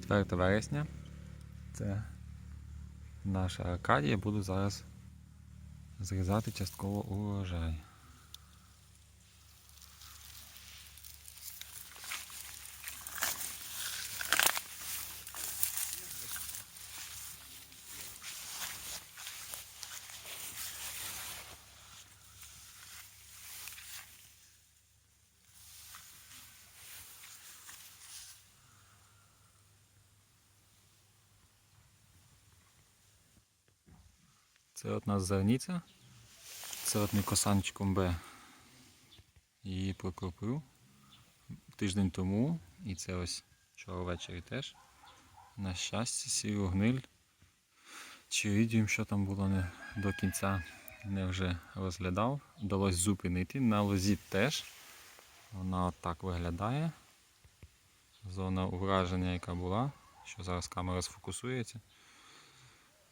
4 вересня. Це наша Аркадія. Буду зараз зрізати частково урожай. Це от нас зерниця. Це от ми косанчиком Б її прокропив тиждень тому. І це ось вчора ввечері теж. На щастя, сіру гниль. Чи рідіум, що там було не до кінця, не вже розглядав. Вдалося зупинити. На лозі теж. Вона от так виглядає. Зона ураження, яка була, що зараз камера сфокусується.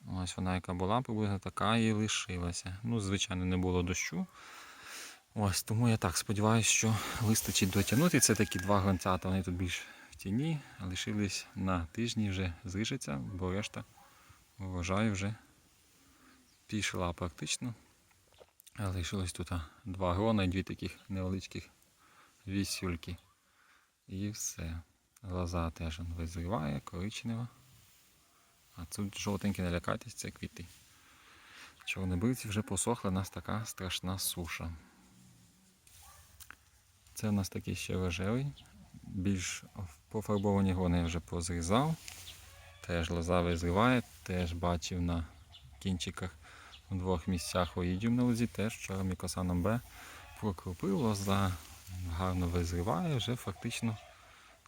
Ось вона, яка була, приблизно така і лишилася. Ну, звичайно, не було дощу. Ось, тому я так сподіваюся, що вистачить дотягнути. Це такі два гранцята, вони тут більш в тіні, лишились на тижні вже зріжеться, бо решта урожаю вже пішла практично. Лишилось тут два грона і дві таких невеличких вісюльки. І все. Лоза теж он визріває, коричнева. А тут жовтенькі не лякайтесь, це квіти. Чорнобривці вже посохли, у нас така страшна суша. Це у нас такий ще рожевий, більш пофарбовані гони я вже позрізав. Теж лоза зриває, теж бачив на кінчиках у двох місцях оїдіум на лозі, теж вчора мікосаном Б прокрупив, лоза гарно визриває, вже фактично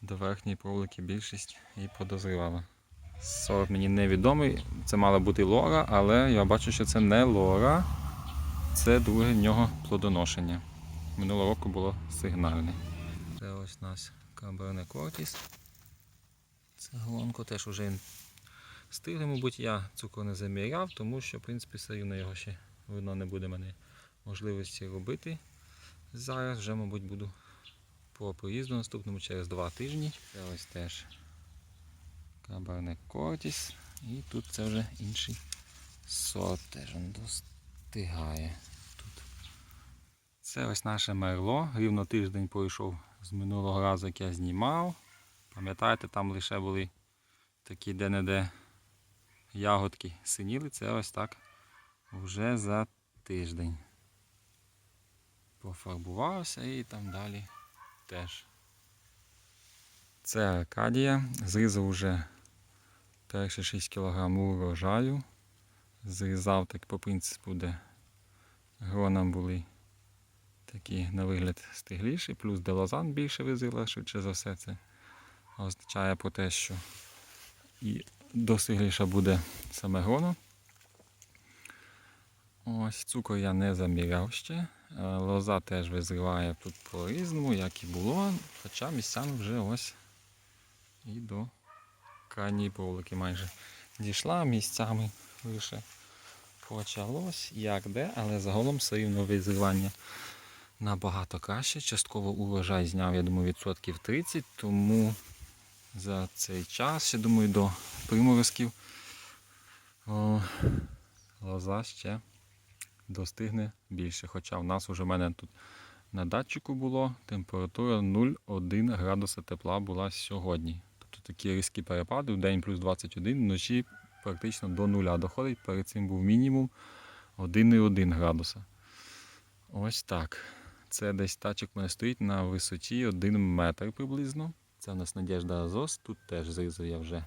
до верхньої проволоки більшість і подозрівала. 40 мені невідомий. Це мала бути лора, але я бачу, що це не лора, це друге в нього плодоношення. Минулого року було сигнальне. Це ось у нас Каберне Кортіс. Це голонко теж вже стигли, мабуть, я цукор не заміряв, тому що в принципі, все рівно його ще видно не буде мене можливості робити. Зараз вже, мабуть, буду по проїзду наступному через два тижні. Це ось теж Каберне Кортіс. І тут це вже інший сорт теж він достигає. Тут. Це ось наше мерло. Рівно тиждень пройшов з минулого разу, як я знімав. Пам'ятаєте, там лише були такі де-не-де ягодки синіли. Це ось так вже за тиждень. Пофарбувався і там далі теж. Це Аркадія. Зрізав уже перші 6 кг урожаю. Зрізав так по принципу, де грона були такі на вигляд стигліші, плюс делозан більше визріла, швидше за все це означає про те, що і досигліше буде саме гроно. Ось цукор я не заміряв ще. Е, Лоза теж визріває тут по-різному, як і було, хоча місцями вже ось і до крайньої проволоки майже дійшла місцями лише почалось, як де, але загалом все рівно визрівання набагато краще. Частково урожай зняв, я думаю, відсотків 30, тому за цей час, ще думаю, до приморозків лоза ще достигне більше. Хоча в нас вже в мене тут на датчику було температура 0,1 градуса тепла була сьогодні. Такі різкі перепади, в день плюс 21, вночі практично до нуля доходить. Перед цим був мінімум 1,1 градуса. Ось так. Це десь тачок мене стоїть на висоті 1 метр приблизно. Це у нас Надежда Азос. Тут теж зрізав я вже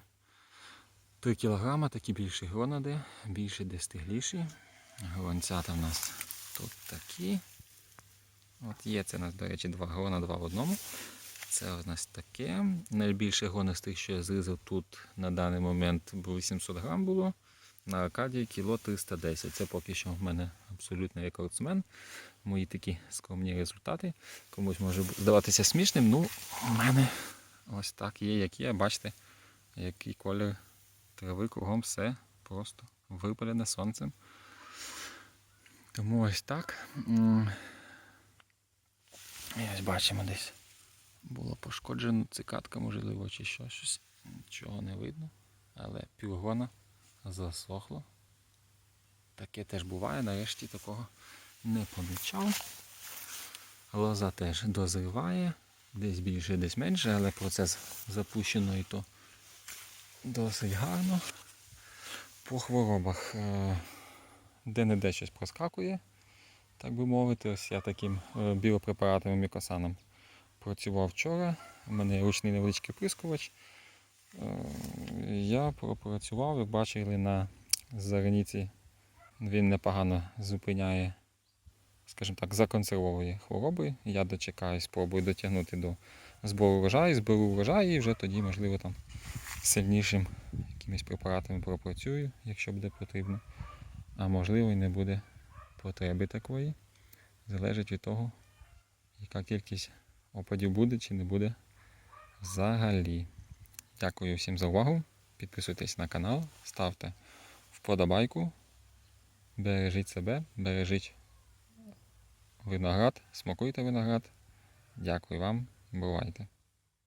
3 кг, такі більші гронади, більше де стигліші. Гронцята в нас тут такі. От є це у нас, до речі, два грона, два в одному. Це у нас таке. Найбільше грона з тих, що я зрізав тут на даний момент було 800 грам було. На Аркадії кіло 310. Це поки що в мене абсолютний рекордсмен. Мої такі скромні результати. Комусь може здаватися смішним. Ну, у мене ось так є, як є. Бачите, який колір трави кругом все просто випалене сонцем. Тому ось так. І ось бачимо десь було пошкоджено цикатка, можливо, чи що щось. Нічого не видно, але півгона засохло. Таке теж буває, нарешті такого не помічав. Лоза теж дозріває, десь більше, десь менше, але процес запущено і то досить гарно. По хворобах е, де-не-де щось проскакує, так би мовити. Ось я таким е, біопрепаратом мікосаном працював вчора. У мене ручний невеличкий прискувач. Е, Я пропрацював, як бачили, на зараніці він непогано зупиняє, скажімо так, законсервовує хвороби. Я дочекаюсь, спробую дотягнути до збору врожаю, зберу врожай і вже тоді, можливо, там сильнішим якимись препаратами пропрацюю, якщо буде потрібно. А можливо і не буде потреби такої. Залежить від того, яка кількість опадів буде чи не буде взагалі. Дякую всім за увагу. Підписуйтесь на канал, ставте вподобайку. Бережіть себе, бережіть виноград, смакуйте виноград. Дякую вам, бувайте.